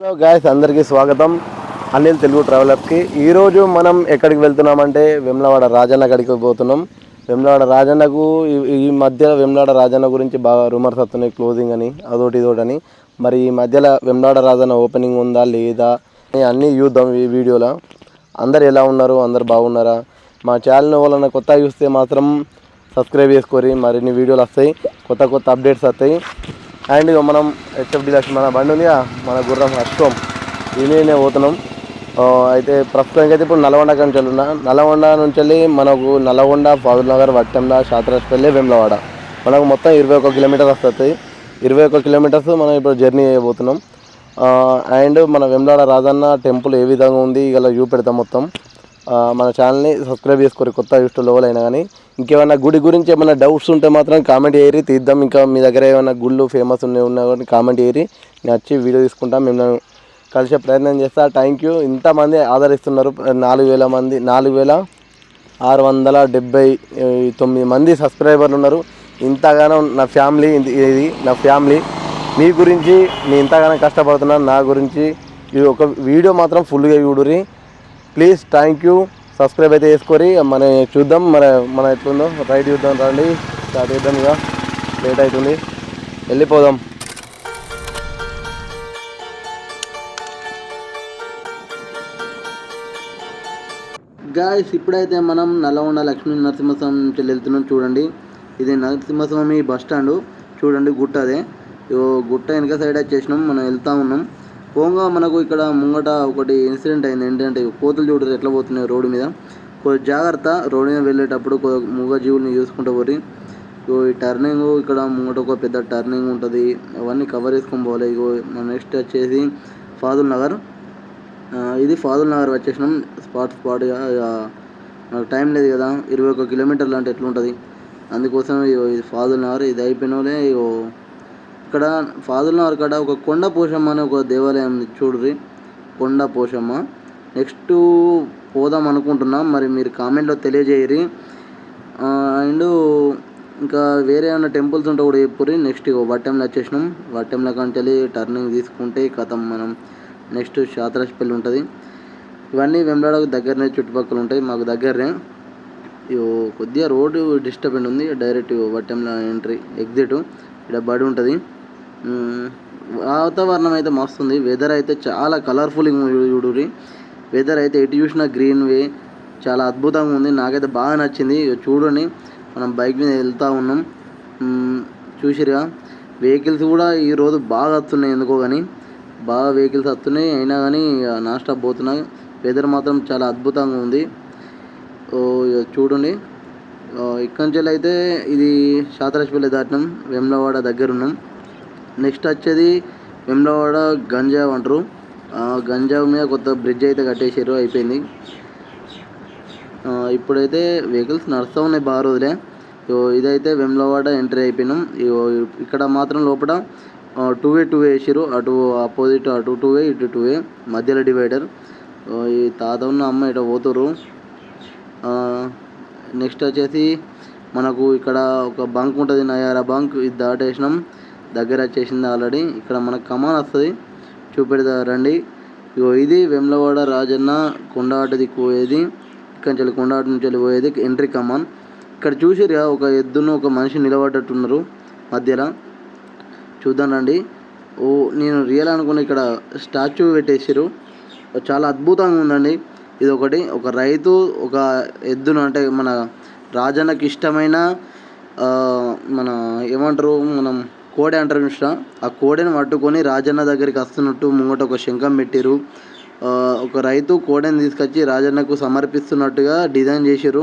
Hello guys అందరికీ స్వాగతం. అనిల్ తెలుగు ట్రావెలర్స్కి ఈరోజు మనం ఎక్కడికి వెళ్తున్నామంటే వెమ్లవాడ రాజన్న గడికి పోతున్నాం. వెమ్లవాడ రాజన్నకు ఈ- మధ్య వెమ్లవాడ రాజన్న గురించి బాగా రూమర్స్ వస్తున్నాయి క్లోజింగ్ అని అదొకటి ఇదొకటి అని. మరి ఈ మధ్యలో వెమ్లవాడ రాజన్న ఓపెనింగ్ ఉందా లేదా అన్నీ చూద్దాం ఈ వీడియోలో అందరు ఎలా ఉన్నారు? అందరు బాగున్నారా? మా ఛానల్ వాళ్ళని కొత్తగా చూస్తే మాత్రం సబ్స్క్రైబ్ చేసుకోరి. మరిన్ని వీడియోలు వస్తాయి. కొత్త కొత్త అప్డేట్స్ వస్తాయి. అండ్ ఇక మనం హెచ్ఎఫ్డి లక్ష్మి మన బండి ఉంది మన గుర్రం అష్టం దీనినే పోతున్నాం. అయితే ప్రస్తుతానికి అయితే ఇప్పుడు నల్గొండ నుంచి వెళ్తున్నా నల్గొండ నుంచి వెళ్ళి మనకు నల్గొండ ఫాజుల్ నగర్ వట్టంల శాతరాజ్పల్లి వెమ్లవాడ. మనకు మొత్తం ఇరవై ఒక కిలోమీటర్ వస్తుంది ఇరవై ఒక కిలోమీటర్స్ మనం ఇప్పుడు జర్నీ చేయబోతున్నాం. అండ్ మన వెమ్లాడ రాజన్న టెంపుల్ ఏ విధంగా ఉంది ఇలా చూపెడతాం మొత్తం. మన ఛానల్ని సబ్స్క్రైబ్ చేసుకోరు కొత్త ఇష్టం అయినా కానీ. ఇంకేమైనా గుడి గురించి ఏమైనా డౌట్స్ ఉంటే మాత్రం కామెంట్ చేయరి తీద్దాం. ఇంకా మీ దగ్గర ఏమైనా గుళ్ళు ఫేమస్ ఉన్నాయి ఉన్నా కానీ కామెంట్ చేయరి నేను వచ్చి వీడియో తీసుకుంటాం. మేము కలిసే ప్రయత్నం చేస్తా. థ్యాంక్ యూ ఇంతమంది ఆదరిస్తున్నారు నాలుగు వేల మంది నాలుగు వేల ఆరు వందల డెబ్బై తొమ్మిది మంది సబ్స్క్రైబర్లు ఉన్నారు. ఇంతగానో నా ఫ్యామిలీ ఇది ఇది నా ఫ్యామిలీ మీ గురించి నేను ఇంతగానో కష్టపడుతున్నాను. నా గురించి ఈ ఒక వీడియో మాత్రం ఫుల్గా చూడురి ప్లీజ్ థ్యాంక్ యూ. సబ్స్క్రైబ్ అయితే చేసుకోరి మన చూద్దాం మన మన ఎట్లుందో రైట్ చూద్దాం రండి. స్టార్ట్ చేద్దాం ఇక. లేట్ అవుతుంది. వెళ్ళిపోదాం. గాయస్ ఇప్పుడైతే మనం నల్లగొండ లక్ష్మీ నరసింహస్వామి నుంచి వెళ్తున్నాం చూడండి. ఇది నరసింహస్వామి బస్ స్టాండ్. చూడండి గుట్ట అదే. ఇగో గుట్ట వెనక సైడ్ వచ్చేసినాం. మనం వెళ్తా ఉన్నాం. పోగా మనకు ఇక్కడ ముంగట ఒకటి ఇన్సిడెంట్ అయింది. ఏంటంటే కోతులు చూడరు ఎట్లా పోతున్నాయి రోడ్డు మీద. కొంచెం జాగ్రత్త రోడ్డు మీద వెళ్ళేటప్పుడు కొ- మూగజీవుల్ని చూసుకుంటూ పోరి. ఇగో ఈ టర్నింగ్ ఇక్కడ ముంగట ఒక పెద్ద టర్నింగ్ ఉంటుంది. అవన్నీ కవర్ చేసుకొని పోవాలి. ఇగో నెక్స్ట్ వచ్చేసి ఫాదుల్ నగర్. ఇది ఫాదుల్ నగర్ వచ్చేసినాం. స్పాట్ స్పాట్గా నాకు టైం లేదు కదా. ఇరవై ఒక కిలోమీటర్లు అంటే ఎట్లుంటుంది? అందుకోసం ఇగో ఇది ఫాదుల్ నగర్. ఇది అయిపోయిన వాళ్ళే ఇగో ఇక్కడ ఫాదుల్ కాడ ఒక కొండ పోషమ్మ అనే ఒక దేవాలయం ఉంది చూడుర్రి. కొండ పోషమ్మ. నెక్స్ట్ పోదాం అనుకుంటున్నాం. మరి మీరు కామెంట్లో తెలియజేయరి అండ్ ఇంకా వేరే ఏమైనా టెంపుల్స్ ఉంటే కూడా చెప్పుర్రి. నెక్స్ట్ వట్టెంలో వచ్చేసినాం. వట్టెంలో కంటే టర్నింగ్ తీసుకుంటే కథం మనం నెక్స్ట్ శాతరాజ్పల్లి ఉంటుంది. ఇవన్నీ వెంబడాకు దగ్గరనే చుట్టుపక్కల ఉంటాయి. మాకు దగ్గరనే. ఇగో కొద్దిగా రోడ్డు డిస్టర్బెంట్ ఉంది. డైరెక్ట్ వట్టెంలో ఎంట్రీ ఎగ్జిట్ ఇక్కడ బడి ఉంటుంది. వాతావరణం అయితే మస్తుంది. వెదర్ అయితే చాలా కలర్ఫుల్ చూడురి వెదర్ అయితే ఎటు చూసినా గ్రీన్ వే. చాలా అద్భుతంగా ఉంది. నాకైతే బాగా నచ్చింది. చూడండి. మనం బైక్ మీద వెళ్తూ ఉన్నాం. చూసిరుగా వెహికల్స్ కూడా ఈరోజు బాగా వస్తున్నాయి. ఎందుకో కానీ బాగా వెహికల్స్ వస్తున్నాయి. అయినా కానీ నాన్ స్టాప్ పోతున్నాయి. వెదర్ మాత్రం చాలా అద్భుతంగా ఉంది. చూడండి. ఇక్కడి నుంచి అయితే ఇది శాతరాజ్పల్లి దాటినాం. వెమ్లవాడ దగ్గర ఉన్నాం. నెక్స్ట్ వచ్చేది వెమ్లవాడ గంజావ్ అంటారు. గంజావ్ మీద కొత్త బ్రిడ్జ్ అయితే కట్టేసారు అయిపోయింది. ఇప్పుడైతే వెహికల్స్ నడుస్తూ ఉన్నాయి బాగా రోజులే. ఇదైతే వెమ్లవాడ ఎంట్రీ అయిపోయినాం. ఇక్కడ మాత్రం లోపల టూ వే టూ వే వేసారు అటు ఆపోజిట్ అటు టూ వే ఇటు టూ వే మధ్యలో డివైడర్ ఈ తాత ఉన్న అమ్మ ఇటు పోతురు నెక్స్ట్ వచ్చేసి మనకు ఇక్కడ ఒక బంక్ ఉంటుంది నయారా బంక్. ఇది దాటేసినాం. దగ్గర వచ్చేసింది ఆల్రెడీ. ఇక్కడ మనకు కమాన్ వస్తుంది. చూపెడతా రండి. ఇగో ఇది వెమ్లవాడ రాజన్న కొండాటది పోయేది. ఇక్కడి నుంచి కొండాట నుంచి వెళ్ళి పోయేది ఎంట్రీ కమాన్. ఇక్కడ చూసిరుగా ఒక ఎద్దును ఒక మనిషి నిలబడ్డట్టున్నారు మధ్యలో. చూద్దాం రండి. ఓ నేను రియల్ అనుకున్న ఇక్కడ స్టాచ్యూ పెట్టేసారు చాలా అద్భుతంగా ఉందండి. ఇది ఒకటి ఒక రైతు ఒక ఎద్దును అంటే మన రాజన్నకి ఇష్టమైన మన ఏమంటారు మనం కోడె అంటారు మిశ్ర ఆ కోడెని పట్టుకొని రాజన్న దగ్గరికి వస్తున్నట్టు ముంగట ఒక శంఖం పెట్టారు ఒక రైతు కోడెని తీసుకొచ్చి రాజన్నకు సమర్పిస్తున్నట్టుగా డిజైన్ చేశారు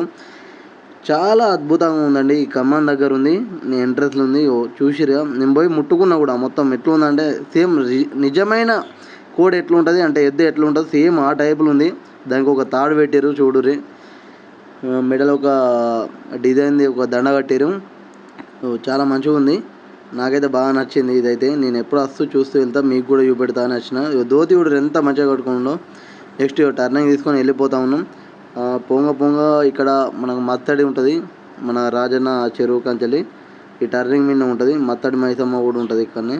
చాలా అద్భుతంగా ఉందండి. ఈ ఖమ్మం దగ్గర ఉంది. నేను ఎంట్రెస్లో ఉంది. ఓ చూసిరుగా నేను పోయి ముట్టుకున్నా కూడా మొత్తం ఎట్లా ఉందంటే సేమ్ నిజమైన కోడి ఎట్లుంటుంది అంటే ఎద్దు ఎట్లుంటుంది సేమ్ ఆ టైపులో ఉంది. దానికి ఒక తాడు పెట్టారు చూడురి మెడలో ఒక డిజైన్ది ఒక దండ కట్టారు చాలా మంచిగా ఉంది. నాకైతే బాగా నచ్చింది ఇదైతే. నేను ఎప్పుడు వస్తూ చూస్తూ వెళ్తా మీకు కూడా చూపెడతా అని వచ్చిన ధోతి కూడా ఎంత మంచిగా కట్టుకుండో నెక్స్ట్ టర్నింగ్ తీసుకొని వెళ్ళిపోతా ఉన్నాం. పొంగ పొంగ ఇక్కడ మనకు మత్తడి ఉంటుంది. మన రాజన్న చెరువు కంచెలి. ఈ టర్నింగ్ మీద ఉంటుంది. మత్తడి మైసమ్మ కూడా ఉంటుంది ఇక్కడనే.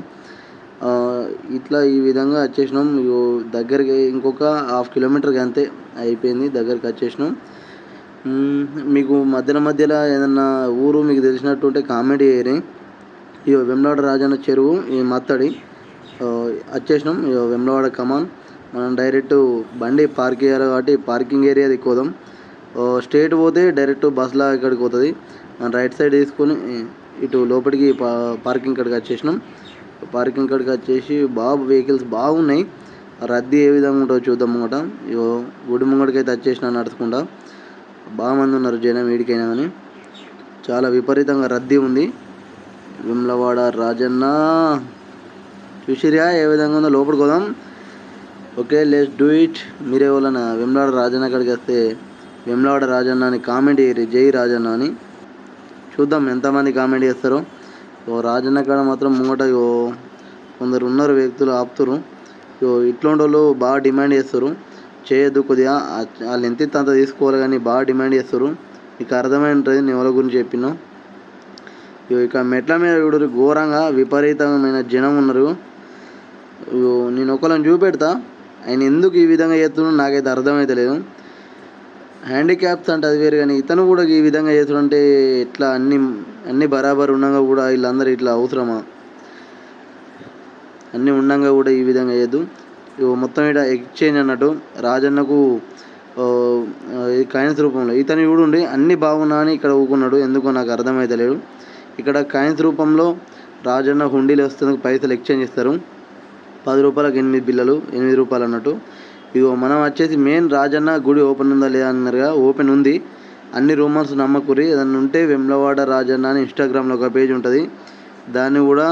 ఇట్లా ఈ విధంగా వచ్చేసినాం. ఇగో దగ్గరికి ఇంకొక హాఫ్ కిలోమీటర్కి అంతే అయిపోయింది. దగ్గరికి వచ్చేసినాం. మీకు మధ్యలో మధ్యలో ఏదన్నా ఊరు మీకు తెలిసినట్టు ఉంటే కామెడీ చేయరి ఇక వెమ్లవాడ రాజన్న చెరువు ఈ మత్తడి. వచ్చేసినాం. ఇగో వెమ్లవాడ కమాన్. మనం డైరెక్ట్ బండి పార్క్ చేయాలి కాబట్టి పార్కింగ్ ఏరియా దిక్కుదాం. స్ట్రేట్ పోతే డైరెక్ట్ బస్లా ఇక్కడికి పోతుంది. మనం రైట్ సైడ్ తీసుకొని ఇటు లోపలికి పార్కింగ్ ఇక్కడికి వచ్చేసినాం. పార్కింగ్ కాడికి వచ్చేసి బాబు వెహికల్స్ బాగున్నాయి. రద్దీ ఏ విధంగా ఉంటుందో చూద్దాం ముంగట ఇగో గుడి ముంగడికి అయితే వచ్చేసిన నడుచుకుంటా. బాగా మంది ఉన్నారు జనం వీడికైనా కానీ చాలా విపరీతంగా రద్దీ ఉంది. విమ్లవాడ రాజన్న. చూసిరా ఏ విధంగా ఉందో లోపలికి పోదాం. ఓకే లెట్స్ డూ ఇట్ మీరే వాళ్ళన విమ్లవాడ రాజన్న అక్కడికి వస్తే విమ్లవాడ రాజన్న అని కామెంట్ చేయరు జై రాజన్న అని. చూద్దాం ఎంతమంది కామెంట్ చేస్తారో. ఓ రాజన్న కాడ మాత్రం ముంగట కొందరు ఉన్నారు వ్యక్తులు ఆపుతారు ఓ ఇట్లాంటి వాళ్ళు బాగా డిమాండ్ చేస్తారు. చేయొద్దు కొద్దిగా. వాళ్ళు ఎంత అంత తీసుకోవాలి కానీ బాగా డిమాండ్ చేస్తారు. నీకు అర్థమైంటుంది నేను ఎవరి గురించి చెప్పినా. ఇక మెట్ల మీద చూడరు ఘోరంగా విపరీతమైన జనం ఉన్నారు. ఇగో నేను ఒకళ్ళని చూపెడతా ఆయన ఎందుకు ఈ విధంగా చేస్తున్నాడు నాకైతే అర్థమైతే లేదు. హ్యాండిక్యాప్స్ అంటే అది వేరు కానీ ఇతను కూడా ఈ విధంగా చేస్తుంటే ఇట్లా అన్ని అన్ని బరాబర్ ఉండగా కూడా వీళ్ళందరూ ఇట్లా అవసరమా? అన్నీ ఉండగా కూడా ఈ విధంగా చేయద్దు. ఇగో మొత్తం ఇక్కడ ఎక్స్చేంజ్ అన్నట్టు రాజన్నకు ఆ, కాయిన్స్ రూపంలో. ఇతను చూడండి అన్ని బాగున్నా అని ఇక్కడ ఊకున్నాడు ఎందుకో నాకు అర్థమైతే లేదు. ఇక్కడ కాయిన్స్ రూపంలో రాజన్న హుండీలు వస్తున్న పైసలు ఎక్స్చేంజ్ ఇస్తారు పది రూపాయలకు ఎనిమిది బిల్లలు ఎనిమిది రూపాయలు అన్నట్టు. ఇగో మనం వచ్చేసి మెయిన్ రాజన్న గుడి ఓపెన్ ఉందా లేదా అన్నారుగా ఓపెన్ ఉంది. అన్ని రూమర్స్ నమ్మకూరి ఏదన్నా ఉంటే వెమ్లవాడ రాజన్న అని ఇన్స్టాగ్రామ్లో ఒక పేజ్ ఉంటుంది. దాన్ని కూడా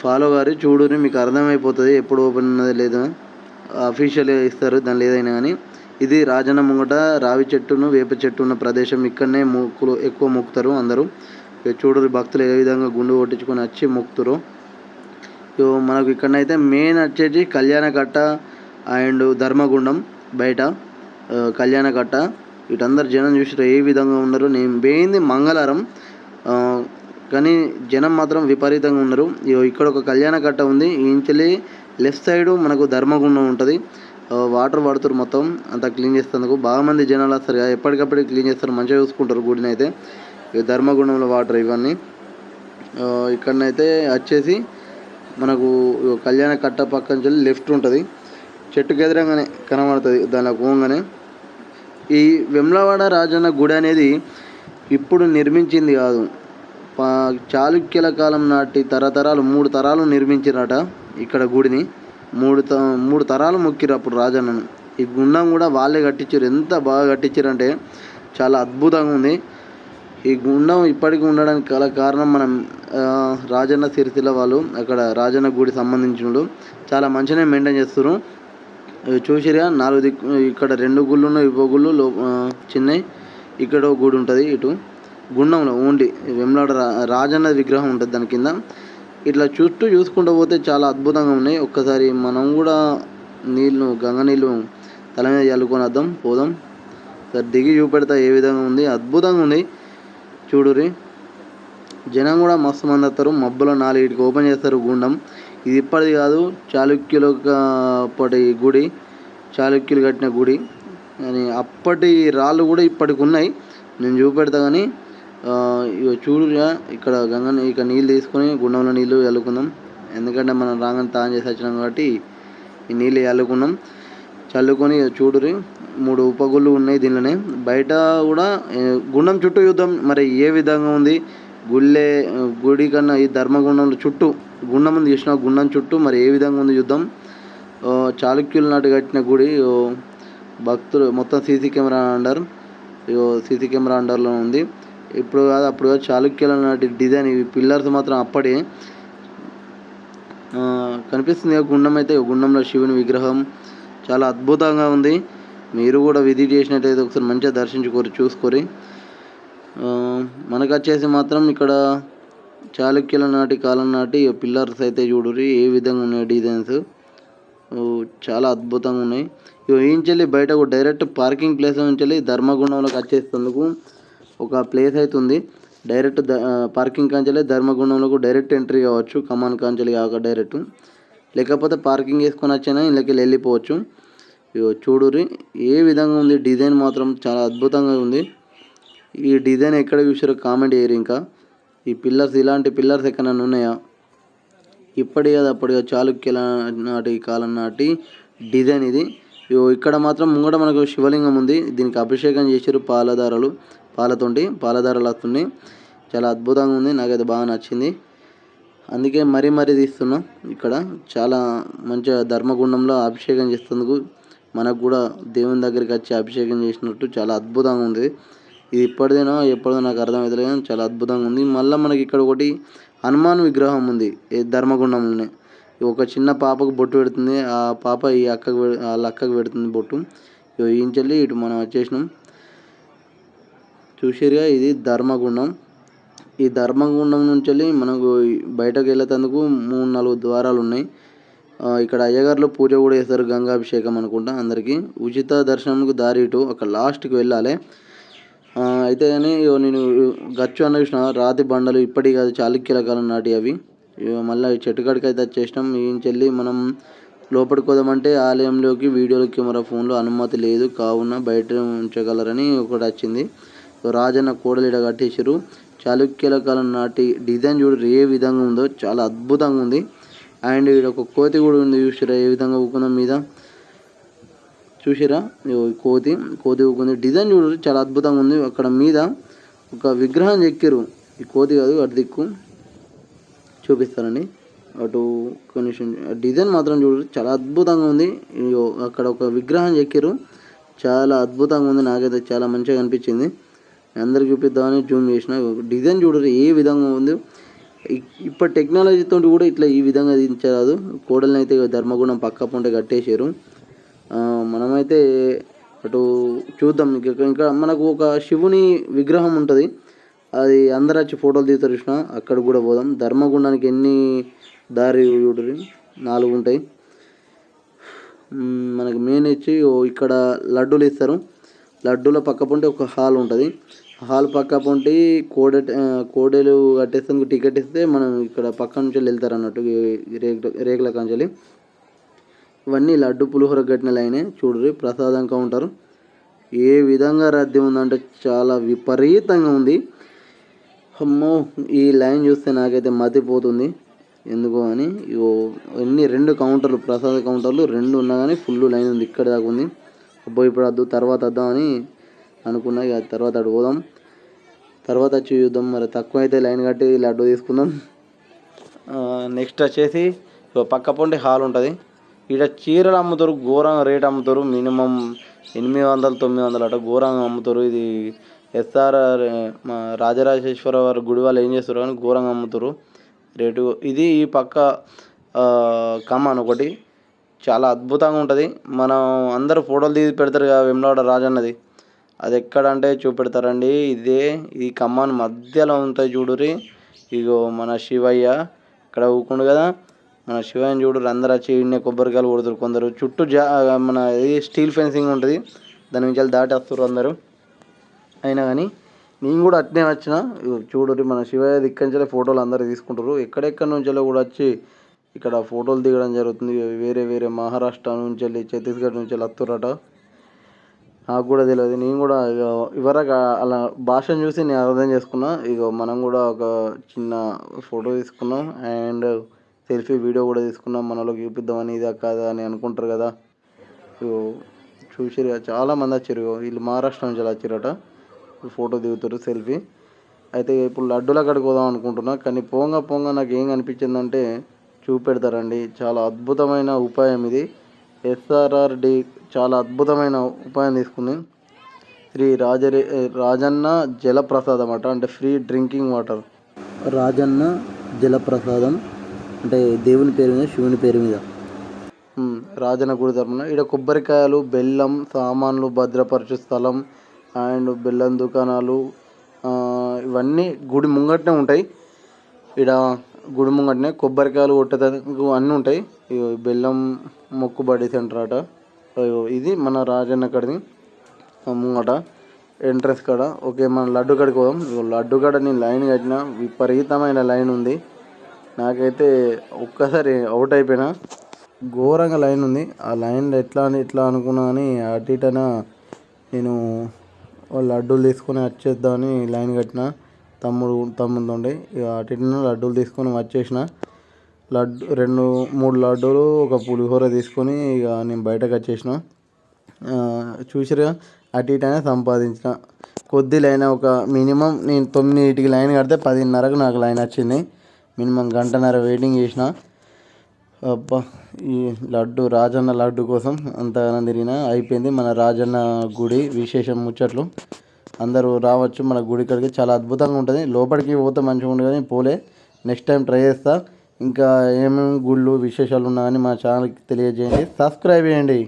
ఫాలో గారి చూడుని మీకు అర్థమైపోతుంది ఎప్పుడు ఓపెన్ ఉన్నది లేదా. అఫీషియల్గా ఇస్తారు దానిలో ఏదైనా కానీ. ఇది రాజన్న ముంగట రావి చెట్టును వేప చెట్టు ఉన్న ప్రదేశం ఇక్కడనే మొక్కులు ఎక్కువ మొక్కుతారు అందరూ. చూడరు భక్తులు ఏ విధంగా గుండు కొట్టించుకొని వచ్చి మొక్కుతారు. సో మనకు ఇక్కడనైతే మెయిన్ వచ్చేసి కళ్యాణకట్ట అండ్ ధర్మగుండం బయట కళ్యాణకట్ట. వీటందరు జనం చూసిరా ఏ విధంగా ఉన్నారు. నేను పోయింది మంగళవారం కానీ జనం మాత్రం విపరీతంగా ఉన్నారు. ఇగో ఇక్కడ ఒక కళ్యాణకట్ట ఉంది. ఇంచెల్లి లెఫ్ట్ సైడ్ మనకు ధర్మగుండం ఉంటుంది. వాటర్ పడుతురు మొత్తం. అంతా క్లీన్ చేస్తేందుకు. బాగా మంది జనాలు వస్తారు కదా. ఎప్పటికప్పుడు క్లీన్ చేస్తారు. మంచిగా చూసుకుంటారు గుడిని అయితే ఇక ధర్మగుండంలో వాటర్ ఇవన్నీ. ఇక్కడనైతే వచ్చేసి మనకు కళ్యాణ కట్ట పక్కన చెల్లి లెఫ్ట్ ఉంటుంది. చెట్టుకు ఎదురంగానే కనబడుతుంది దానిలో పోగానే. ఈ వెమ్లవాడ రాజన్న గుడి అనేది ఇప్పుడు నిర్మించింది కాదు. పా- చాళుక్యుల కాలం నాటి తరతరాలు మూడు తరాలు నిర్మించినట ఇక్కడ గుడిని. మూడు త మూడు తరాలు మొక్కిరు అప్పుడు రాజన్నను. ఈ గుండం కూడా వాళ్ళే కట్టించారు ఎంత బాగా కట్టించారంటే చాలా అద్భుతంగా ఉంది. ఈ గుండం ఇప్పటికీ ఉండడానికి గల కారణం మనం రాజన్న సిరిసిల్ల వాళ్ళు అక్కడ రాజన్న గుడి సంబంధించిన చాలా మంచిగానే మెయింటైన్ చేస్తారు ఇవి నాలుగు దిక్కు ఇక్కడ రెండు గుళ్ళు ఉన్నాయి ఇవ్వ గుళ్ళు లో చిన్నవి ఇక్కడ ఒక గుడి ఉంటుంది ఇటు. గుండంలో ఓన్లీ వెమ్లాడ రా రాజన్న విగ్రహం ఉంటుంది దాని కింద. ఇట్లా చుట్టూ చూసుకుంటూ పోతే చాలా అద్భుతంగా ఉన్నాయి. ఒక్కసారి మనం కూడా నీళ్ళు గంగ నీళ్ళు తల మీద చల్లుకొని వద్దాం పోదాం. సార్ దిగి చూపెడతా ఏ విధంగా ఉంది? అద్భుతంగా ఉంది. చూడురి జనం కూడా మస్తు మంది వస్తారు. మబ్బులో నాలుగిటికి ఓపెన్ చేస్తారు గుండం. ఇది ఇప్పటిది కాదు చాళుక్యుల అప్పటి గుడి చాళుక్యులు కట్టిన గుడి. అని అప్పటి రాళ్ళు కూడా ఇప్పటికి ఉన్నాయి. నేను చూపెడతా కానీ ఇక ఇగో చూడురా ఇక్కడ గంగ ఇక్కడ నీళ్ళు తీసుకొని గుండంలో నీళ్ళు చల్లుకుందాం. ఎందుకంటే మనం రాగానే తాను చేసి వచ్చినాం కాబట్టి ఈ నీళ్ళు చల్లుకున్నాం. చల్లుకొని చూడురి మూడు ఉపగుళ్ళు ఉన్నాయి దీనిలోనే. బయట కూడా గుండం చుట్టూ యుద్ధం. మరి ఏ విధంగా ఉంది? గుళ్ళే గుడి కన్నా ఈ ధర్మగుండం చుట్టూ గుండం ఉంది చూసిన గుండం చుట్టూ మరి ఏ విధంగా ఉంది యుద్ధం? చాళుక్యుల నాటి కట్టిన గుడి భక్తులు మొత్తం సీసీ కెమెరా అండర్ ఇగో సీసీ కెమెరా అండర్లో ఉంది. ఇప్పుడు కాదు అప్పుడు కాదు చాళుక్యుల నాటి డిజైన్ ఇవి పిల్లర్స్ మాత్రం అప్పటి కనిపిస్తుంది గుండం అయితే. గుండంలో శివుని విగ్రహం చాలా అద్భుతంగా ఉంది. మీరు కూడా విజిట్ చేసినట్టయితే ఒకసారి మంచిగా దర్శించుకోరు చూసుకొని మనకు వచ్చేసి మాత్రం ఇక్కడ చాళుక్యుల నాటి కాలం నాటి పిల్లర్స్ అయితే చూడురి ఏ విధంగా ఉన్నాయి డిజైన్స్? చాలా అద్భుతంగా ఉన్నాయి. ఇవి ఏంచెల్లి బయట డైరెక్ట్ పార్కింగ్ ప్లేస్ నుంచి వెళ్ళి ధర్మగుండంలోకి వచ్చేసేందుకు ఒక ప్లేస్ అయితే ఉంది. డైరెక్ట్ పార్కింగ్ కాంచెలే ధర్మగుండంలోకి డైరెక్ట్ ఎంట్రీ కావచ్చు. కమాన్ కాంచెలి కాక డైరెక్ట్. లేకపోతే పార్కింగ్ వేసుకొని వచ్చినా ఇళ్ళకి వెళ్ళిపోవచ్చు. ఇగో చూడుర్రి ఏ విధంగా ఉంది డిజైన్ మాత్రం చాలా అద్భుతంగా ఉంది. ఈ డిజైన్ ఎక్కడ చూసారో కామెంట్ చేయరు ఇంకా. ఈ పిల్లర్స్ ఇలాంటి పిల్లర్స్ ఎక్కడైనా ఉన్నాయా? ఇప్పటి కాదు అప్పటి కాదు, చాళుక్యుల నాటి కాలం నాటి డిజైన్ ఇది. ఇగో ఇక్కడ మాత్రం ముంగట మనకు శివలింగం ఉంది. దీనికి అభిషేకం చేశారు పాలధారలు పాలతోటి పాలధారలు వస్తున్నాయి. చాలా అద్భుతంగా ఉంది నాకైతే బాగా నచ్చింది. అందుకే మరీ మరీ తీస్తున్నా. ఇక్కడ చాలా మంచిగా ధర్మగుండంలో అభిషేకం చేసేందుకు మనకు కూడా దేవుని దగ్గరికి వచ్చి అభిషేకం చేసినట్టు చాలా అద్భుతంగా ఉంది. ఇది ఇప్పటిదేనో ఎప్పటిదో నాకు అర్థమవుతలే కానీ చాలా అద్భుతంగా ఉంది. మళ్ళీ మనకి ఇక్కడ ఒకటి హనుమాన్ విగ్రహం ఉంది. ఈ ధర్మగుండంలోనే. ఒక చిన్న పాపకు బొట్టు పెడుతుంది. ఆ పాప ఈ అక్కకు వాళ్ళ అక్కకు పెడుతుంది బొట్టు. ఇగో ఇటు మనం వచ్చేసినాం. చూసిరుగా ఇది ధర్మగుండం. ఈ ధర్మగుండం నుంచి వెళ్ళి మనకు బయటకు వెళ్ళేటందుకు మూడు నాలుగు ద్వారాలు ఉన్నాయి ఇక్కడ అయ్యగారులు పూజ కూడా చేస్తారు గంగాభిషేకం అనుకుంటా అందరికీ. ఉచిత దర్శనంకు దారి ఇటు ఒక లాస్ట్కి వెళ్ళాలి. అయితే కానీ ఇగో నేను గచ్చు అన్న చూసిన రాతి బండలు ఇప్పటి కాదు చాళుక్యుల కాలం నాటి అవి. ఇగో మళ్ళీ చెట్టు కాడికి అయితే వచ్చేసినాం ఈంచెల్లి మనం లోపలికి పోదామంటే ఆలయంలోకి వీడియోలు కెమెరా ఫోన్లో అనుమతి లేదు. కావున బయట ఉంచగలరని ఒకటి వచ్చింది. రాజన్న కోడలు ఇడ కట్టేసారు చాళుక్యుల కాలం నాటి డిజైన్ చూడు ఏ విధంగా ఉందో చాలా అద్భుతంగా ఉంది. అండ్ ఇక్కడ ఒక కోతి కూడా ఉంది చూసారా? ఏ విధంగా ఊకున్న మీద. చూసారా? ఈ కోతి కోతి ఊకుంది డిజైన్ చూడరు చాలా అద్భుతంగా ఉంది. అక్కడ మీద ఒక విగ్రహం చెక్కారు ఈ కోతి కాదు అటు దిక్కు. చూపిస్తారండి అటు కొంచెం డిజైన్ మాత్రం చూడరు చాలా అద్భుతంగా ఉంది. ఇగో అక్కడ ఒక విగ్రహం చెక్కారు చాలా అద్భుతంగా ఉంది. నాకైతే చాలా మంచిగా అనిపించింది. అందరికి చూపిద్దామని జూమ్ చేసిన. డిజైన్ చూడరు ఏ విధంగా ఉంది. ఇప్పటి టెక్నాలజీతో కూడా ఇట్లా ఈ విధంగా దించరాదు. కోడల్ని అయితే ధర్మగుణం పక్క పొంటే కట్టేశారు. మనమైతే అటు చూద్దాం. ఇంకా ఇంకా మనకు ఒక శివుని విగ్రహం ఉంటుంది. అది అందరు వచ్చి ఫోటోలు తీస్తారు చూసిన అక్కడ కూడా పోదాం. ధర్మగుండానికి ఎన్ని దారి చూడరు నాలుగు ఉంటాయి. మనకు మనకి మెయిన్ ఇచ్చి ఓ ఇక్కడ లడ్డూలు ఇస్తారు. లడ్డూల పక్క పొంటి ఒక హాల్ ఉంటుంది. హాల్ పక్క పొంటి కోడ కోడలు కోడెలు కట్టేస్తానికి టికెట్ ఇస్తే మనం ఇక్కడ పక్క నుంచి వెళ్తారు అన్నట్టు రేకుల రేకుల ఇవన్నీ లడ్డు పులిహోర కట్టిన లైనే చూడరు ప్రసాదం కౌంటర్ ఏ విధంగా రద్దీ ఉందంటే చాలా విపరీతంగా ఉంది. అమ్మో ఈ లైన్ చూస్తే నాకైతే మతిపోతుంది. ఎందుకో అని ఇగో ఎన్ని రెండు కౌంటర్లు ప్రసాద కౌంటర్లు రెండు ఉన్నా కానీ ఫుల్ లైన్ ఉంది ఇక్కడ దాకా ఉంది. అబ్బో ఇప్పుడు వద్దు తర్వాత వద్దామని అనుకున్నా ఇక తర్వాత అటు పోదాం. తర్వాత వచ్చి చూద్దాం. మరి తక్కువ అయితే లైన్ కట్టి లడ్డు తీసుకుందాం. నెక్స్ట్ వచ్చేసి పక్క పొంటి హాల్ ఉంటుంది. ఇక్కడ చీరలు అమ్ముతారు ఘోరంగా రేట్ అమ్ముతారు. మినిమం ఎనిమిది వందలు తొమ్మిది వందలు అట ఘోరంగా అమ్ముతారు. ఇది ఎస్ఆర్ఆర్ మా రాజరాజేశ్వర వారి గుడి వాళ్ళు ఏం చేస్తారు కానీ ఘోరంగా అమ్ముతారు. రేటు ఇది ఈ పక్క కమాన్ ఒకటి. చాలా అద్భుతంగా ఉంటుంది. మనం అందరూ ఫోటోలు తీసి పెడతారు కదా వెమ్లాడ రాజన్నది. అది ఎక్కడంటే చూపెడతారండి. ఇదే ఈ కమాన్ మధ్యలో ఉంటుంది చూడురి ఇగో మన శివయ్య ఇక్కడ ఊకుండు కదా. మన శివయ్యని చూడు అందరు వచ్చి ఈడనే కొబ్బరికాయలు కొడుతురు కొందరు. చుట్టూ జా మన ఇది స్టీల్ ఫెన్సింగ్ ఉంటుంది. దాని నుంచి వెళ్ళి దాటి వస్తారు అందరూ. అయినా కానీ నేను కూడా అట్నే వచ్చిన ఇగో చూడురి మన శివయ్య దిక్కడి ఫోటోలు అందరూ తీసుకుంటారు ఎక్కడెక్కడి నుంచో కూడా వచ్చి ఇక్కడ ఫోటోలు దిగడం జరుగుతుంది. వేరే వేరే మహారాష్ట్ర నుంచి వెళ్ళి ఛత్తీస్గఢ్ నుంచి వెళ్ళి వస్తురట నాకు కూడా తెలియదు నేను కూడా ఇక ఇవరకు అలా భాషను చూసి నేను అర్థం చేసుకున్నా. ఇక మనం కూడా ఒక చిన్న ఫోటో తీసుకున్నాం. అండ్ సెల్ఫీ వీడియో కూడా తీసుకున్నాం. మనలోకి చూపిద్దామని ఇదా కాదా అని అనుకుంటారు కదా. ఇగో చూసిరు చాలామంది చాలా మంది వచ్చారు వీళ్ళు మహారాష్ట్ర నుంచి వచ్చారట. ఫోటో దిగుతారు సెల్ఫీ. అయితే ఇప్పుడు లడ్డూల కాడికి పోదాం అనుకుంటున్నా. కానీ పోంగా పోంగా నాకు ఏం అనిపించిందంటే చూపెడతారండి. చాలా అద్భుతమైన ఉపాయం ఇది. ఎస్ఆర్ఆర్డి చాలా అద్భుతమైన ఉపాయం తీసుకుంది. శ్రీ రాజరే రాజన్న జలప్రసాదం అట అంటే ఫ్రీ డ్రింకింగ్ వాటర్. రాజన్న జలప్రసాదం అంటే దేవుని పేరు మీద శివుని పేరు మీద. రాజన్న గుడి తరపున. ఇక్కడ కొబ్బరికాయలు బెల్లం సామాన్లు భద్రపరచు స్థలం అండ్ బెల్లం దుకాణాలు ఇవన్నీ గుడి ముంగటనే ఉంటాయి. ఇక్కడ గుడి ముంగటనే కొబ్బరికాయలు కొట్టేదానికి అన్నీ ఉంటాయి. ఇగో బెల్లం మొక్కుబడి సెంటర్ అట ఇది మన రాజన్న కడిది. ముంగట ఎంట్రన్స్ కాడ. ఓకే మనం లడ్డు కాడికి పోదాం. లడ్డు కాడ నేను లైన్ కట్టిన విపరీతమైన లైన్ ఉంది. నాకైతే ఒక్కసారి అవుట్ అయిపోయినా. ఘోరంగా లైన్ ఉంది. ఆ లైన్ ఎట్లా అని ఎట్లా అనుకున్నా అని అటు ఇటన నేను లడ్డూలు తీసుకొని వచ్చేద్దామని లైన్ కట్టిన. తమ్ముడు తమ్ముడు ఉండే ఇక అటు ఇటు లడ్డూలు తీసుకొని వచ్చేసిన. లడ్డు రెండు మూడు లడ్డూలు ఒక పులిహోర తీసుకొని ఇక నేను బయటకు వచ్చేసిన. చూసిరుగా అటు ఇటు అయినా సంపాదించిన. కొద్ది లైన్ ఒక మినిమం నేను తొమ్మిదింటికి లైన్ కడితే పదిన్నరకు నాకు లైన్ వచ్చింది. మినిమం గంటన్నర వెయిటింగ్ చేసిన. అబ్బా ఈ లడ్డు రాజన్న లడ్డు కోసం అంతగానం తిరిగిన. అయిపోయింది మన రాజన్న గుడి విశేషం ముచ్చట్లు. అందరూ రావచ్చు మన గుడి కాడికి. చాలా అద్భుతంగా ఉంటుంది. లోపలికి పోతే మంచిగా ఉంటుంది కానీ పోలే. నెక్స్ట్ టైం ట్రై చేస్తా. ఇంకా ఏమేమి గుళ్ళు విశేషాలు ఉన్నా కానీ మా ఛానల్కి తెలియజేయండి. సబ్స్క్రైబ్ చేయండి.